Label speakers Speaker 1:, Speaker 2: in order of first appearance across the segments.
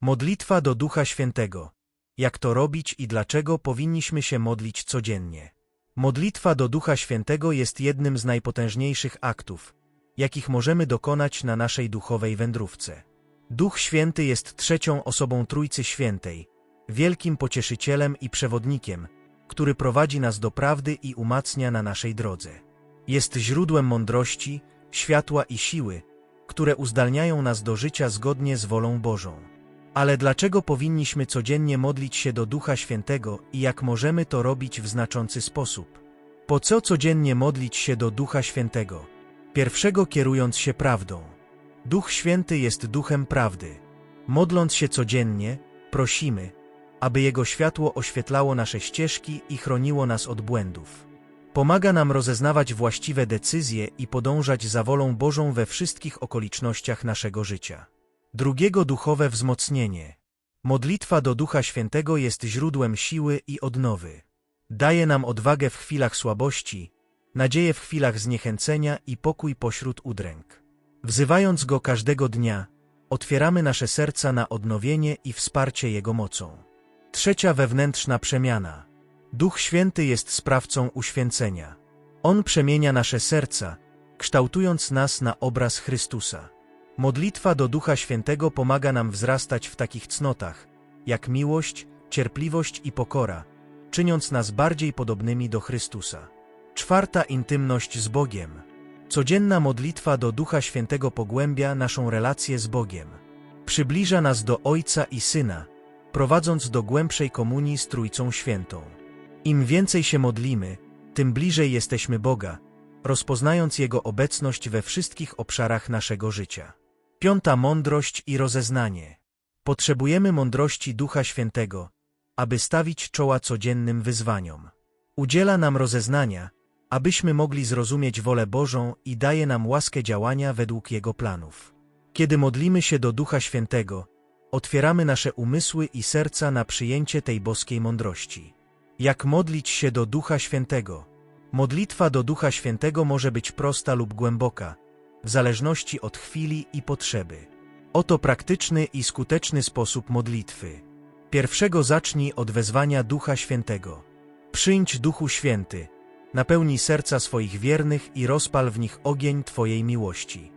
Speaker 1: Modlitwa do Ducha Świętego. Jak to robić i dlaczego powinniśmy się modlić codziennie? Modlitwa do Ducha Świętego jest jednym z najpotężniejszych aktów, jakich możemy dokonać na naszej duchowej wędrówce. Duch Święty jest trzecią osobą Trójcy Świętej, wielkim pocieszycielem i przewodnikiem, który prowadzi nas do prawdy i umacnia na naszej drodze. Jest źródłem mądrości, światła i siły, które uzdalniają nas do życia zgodnie z wolą Bożą. Ale dlaczego powinniśmy codziennie modlić się do Ducha Świętego i jak możemy to robić w znaczący sposób? Po co codziennie modlić się do Ducha Świętego? Pierwszego kierując się prawdą. Duch Święty jest duchem prawdy. Modląc się codziennie, prosimy, aby Jego światło oświetlało nasze ścieżki i chroniło nas od błędów. Pomaga nam rozeznawać właściwe decyzje i podążać za wolą Bożą we wszystkich okolicznościach naszego życia. Drugiego duchowe wzmocnienie. Modlitwa do Ducha Świętego jest źródłem siły i odnowy. Daje nam odwagę w chwilach słabości, nadzieję w chwilach zniechęcenia i pokój pośród udręk. Wzywając Go każdego dnia, otwieramy nasze serca na odnowienie i wsparcie Jego mocą. Trzecia wewnętrzna przemiana. Duch Święty jest sprawcą uświęcenia. On przemienia nasze serca, kształtując nas na obraz Chrystusa. Modlitwa do Ducha Świętego pomaga nam wzrastać w takich cnotach, jak miłość, cierpliwość i pokora, czyniąc nas bardziej podobnymi do Chrystusa. Czwarta intymność z Bogiem. Codzienna modlitwa do Ducha Świętego pogłębia naszą relację z Bogiem. Przybliża nas do Ojca i Syna, prowadząc do głębszej komunii z Trójcą Świętą. Im więcej się modlimy, tym bliżej jesteśmy Boga, rozpoznając Jego obecność we wszystkich obszarach naszego życia. Piąta mądrość i rozeznanie. Potrzebujemy mądrości Ducha Świętego, aby stawić czoła codziennym wyzwaniom. Udziela nam rozeznania, abyśmy mogli zrozumieć wolę Bożą i daje nam łaskę działania według Jego planów. Kiedy modlimy się do Ducha Świętego, otwieramy nasze umysły i serca na przyjęcie tej boskiej mądrości. Jak modlić się do Ducha Świętego? Modlitwa do Ducha Świętego może być prosta lub głęboka, w zależności od chwili i potrzeby. Oto praktyczny i skuteczny sposób modlitwy. Pierwszego zacznij od wezwania Ducha Świętego. Przyjdź Duchu Święty, napełnij serca swoich wiernych i rozpal w nich ogień Twojej miłości.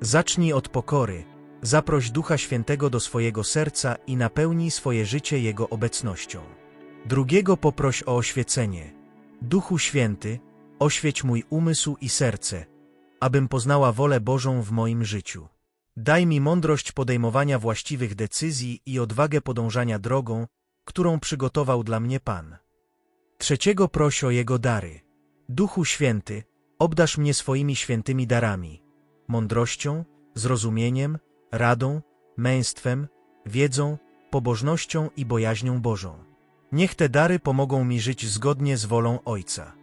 Speaker 1: Zacznij od pokory, zaproś Ducha Świętego do swojego serca i napełnij swoje życie Jego obecnością. Drugiego poproś o oświecenie. Duchu Święty, oświeć mój umysł i serce, abym poznała wolę Bożą w moim życiu. Daj mi mądrość podejmowania właściwych decyzji i odwagę podążania drogą, którą przygotował dla mnie Pan. Trzeciego proś o Jego dary. Duchu Święty, obdasz mnie swoimi świętymi darami, mądrością, zrozumieniem, radą, męstwem, wiedzą, pobożnością i bojaźnią Bożą. Niech te dary pomogą mi żyć zgodnie z wolą Ojca.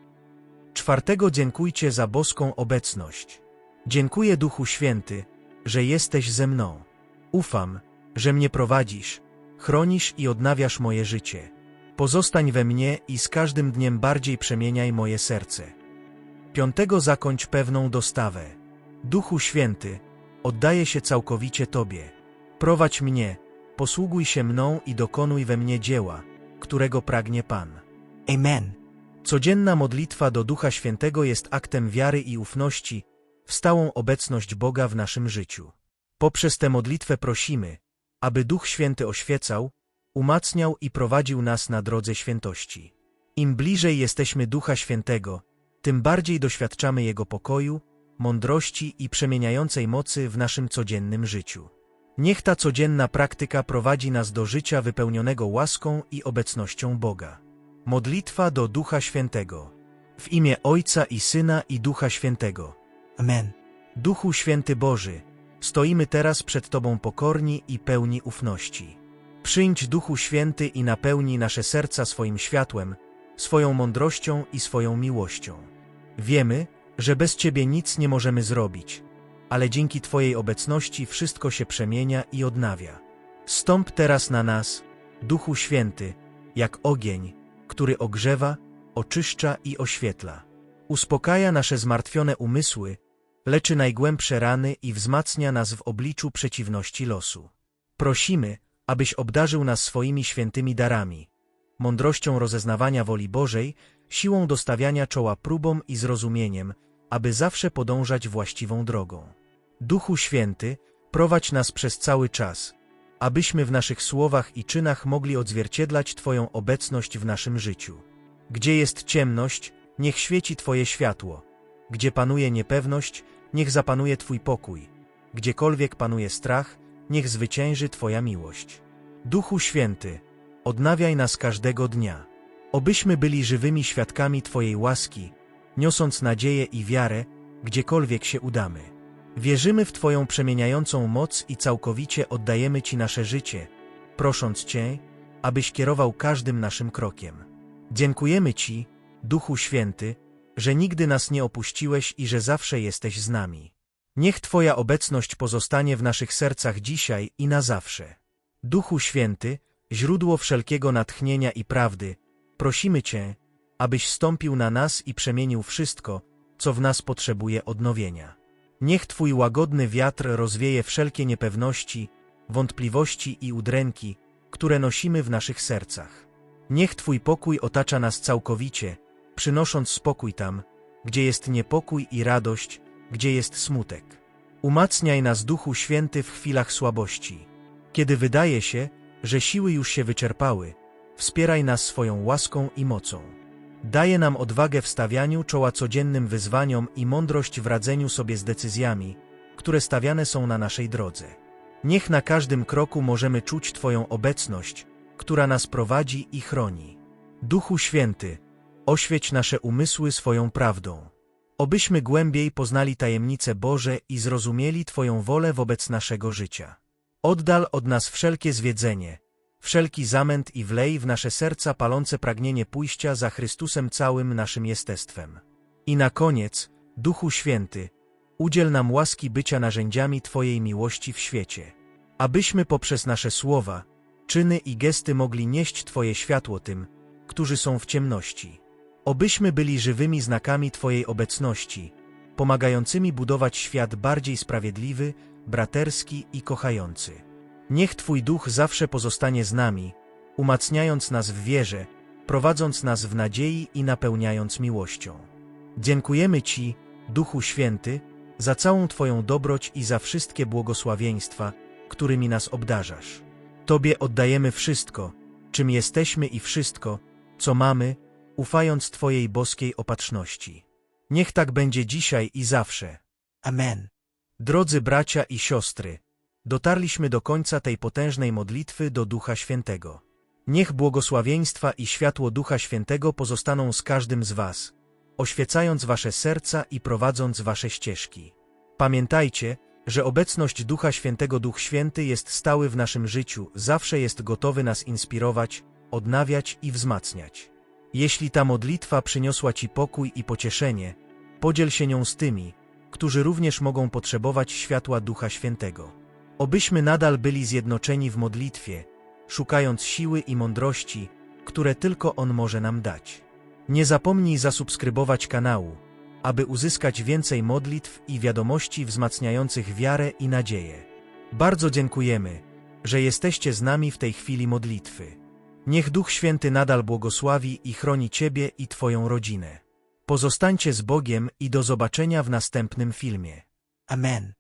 Speaker 1: Czwartego dziękujcie za boską obecność. Dziękuję Duchu Święty, że jesteś ze mną. Ufam, że mnie prowadzisz, chronisz i odnawiasz moje życie. Pozostań we mnie i z każdym dniem bardziej przemieniaj moje serce. Piątego zakończ pewną dostawę. Duchu Święty, oddaję się całkowicie Tobie. Prowadź mnie, posługuj się mną i dokonuj we mnie dzieła, którego pragnie Pan.
Speaker 2: Amen.
Speaker 1: Codzienna modlitwa do Ducha Świętego jest aktem wiary i ufności w stałą obecność Boga w naszym życiu. Poprzez tę modlitwę prosimy, aby Duch Święty oświecał, umacniał i prowadził nas na drodze świętości. Im bliżej jesteśmy Ducha Świętego, tym bardziej doświadczamy Jego pokoju, mądrości i przemieniającej mocy w naszym codziennym życiu. Niech ta codzienna praktyka prowadzi nas do życia wypełnionego łaską i obecnością Boga. Modlitwa do Ducha Świętego. W imię Ojca i Syna i Ducha Świętego.
Speaker 2: Amen.
Speaker 1: Duchu Święty Boży, stoimy teraz przed Tobą pokorni i pełni ufności. Przyjdź Duchu Święty i napełnij nasze serca swoim światłem, swoją mądrością i swoją miłością. Wiemy, że bez Ciebie nic nie możemy zrobić, ale dzięki Twojej obecności wszystko się przemienia i odnawia. Stąp teraz na nas, Duchu Święty, jak ogień, który ogrzewa, oczyszcza i oświetla. Uspokaja nasze zmartwione umysły, leczy najgłębsze rany i wzmacnia nas w obliczu przeciwności losu. Prosimy, abyś obdarzył nas swoimi świętymi darami, mądrością rozeznawania woli Bożej, siłą dostawiania czoła próbom i zrozumieniem, aby zawsze podążać właściwą drogą. Duchu Święty, prowadź nas przez cały czas, abyśmy w naszych słowach i czynach mogli odzwierciedlać Twoją obecność w naszym życiu. Gdzie jest ciemność, niech świeci Twoje światło. Gdzie panuje niepewność, niech zapanuje Twój pokój. Gdziekolwiek panuje strach, niech zwycięży Twoja miłość. Duchu Święty, odnawiaj nas każdego dnia. Obyśmy byli żywymi świadkami Twojej łaski, niosąc nadzieję i wiarę, gdziekolwiek się udamy. Wierzymy w Twoją przemieniającą moc i całkowicie oddajemy Ci nasze życie, prosząc Cię, abyś kierował każdym naszym krokiem. Dziękujemy Ci, Duchu Święty, że nigdy nas nie opuściłeś i że zawsze jesteś z nami. Niech Twoja obecność pozostanie w naszych sercach dzisiaj i na zawsze. Duchu Święty, źródło wszelkiego natchnienia i prawdy, prosimy Cię, abyś stąpił na nas i przemienił wszystko, co w nas potrzebuje odnowienia. Niech Twój łagodny wiatr rozwieje wszelkie niepewności, wątpliwości i udręki, które nosimy w naszych sercach. Niech Twój pokój otacza nas całkowicie, przynosząc spokój tam, gdzie jest niepokój i radość, gdzie jest smutek. Umacniaj nas, Duchu Święty, w chwilach słabości. Kiedy wydaje się, że siły już się wyczerpały, wspieraj nas swoją łaską i mocą. Daje nam odwagę w stawianiu czoła codziennym wyzwaniom i mądrość w radzeniu sobie z decyzjami, które stawiane są na naszej drodze. Niech na każdym kroku możemy czuć Twoją obecność, która nas prowadzi i chroni. Duchu Święty, oświeć nasze umysły swoją prawdą. Obyśmy głębiej poznali tajemnice Boże i zrozumieli Twoją wolę wobec naszego życia. Oddal od nas wszelkie zwiedzenie, wszelki zamęt i wlej w nasze serca palące pragnienie pójścia za Chrystusem całym naszym jestestwem. I na koniec, Duchu Święty, udziel nam łaski bycia narzędziami Twojej miłości w świecie, abyśmy poprzez nasze słowa, czyny i gesty mogli nieść Twoje światło tym, którzy są w ciemności. Obyśmy byli żywymi znakami Twojej obecności, pomagającymi budować świat bardziej sprawiedliwy, braterski i kochający. Niech Twój duch zawsze pozostanie z nami, umacniając nas w wierze, prowadząc nas w nadziei i napełniając miłością. Dziękujemy Ci, Duchu Święty, za całą Twoją dobroć i za wszystkie błogosławieństwa, którymi nas obdarzasz. Tobie oddajemy wszystko, czym jesteśmy i wszystko, co mamy, ufając Twojej boskiej opatrzności. Niech tak będzie dzisiaj i zawsze.
Speaker 2: Amen.
Speaker 1: Drodzy bracia i siostry, dotarliśmy do końca tej potężnej modlitwy do Ducha Świętego. Niech błogosławieństwa i światło Ducha Świętego pozostaną z każdym z Was, oświecając Wasze serca i prowadząc Wasze ścieżki. Pamiętajcie, że obecność Ducha Świętego Duch Święty jest stały w naszym życiu, zawsze jest gotowy nas inspirować, odnawiać i wzmacniać. Jeśli ta modlitwa przyniosła Ci pokój i pocieszenie, podziel się nią z tymi, którzy również mogą potrzebować światła Ducha Świętego. Obyśmy nadal byli zjednoczeni w modlitwie, szukając siły i mądrości, które tylko On może nam dać. Nie zapomnij zasubskrybować kanału, aby uzyskać więcej modlitw i wiadomości wzmacniających wiarę i nadzieję. Bardzo dziękujemy, że jesteście z nami w tej chwili modlitwy. Niech Duch Święty nadal błogosławi i chroni Ciebie i Twoją rodzinę. Pozostańcie z Bogiem i do zobaczenia w następnym filmie.
Speaker 2: Amen.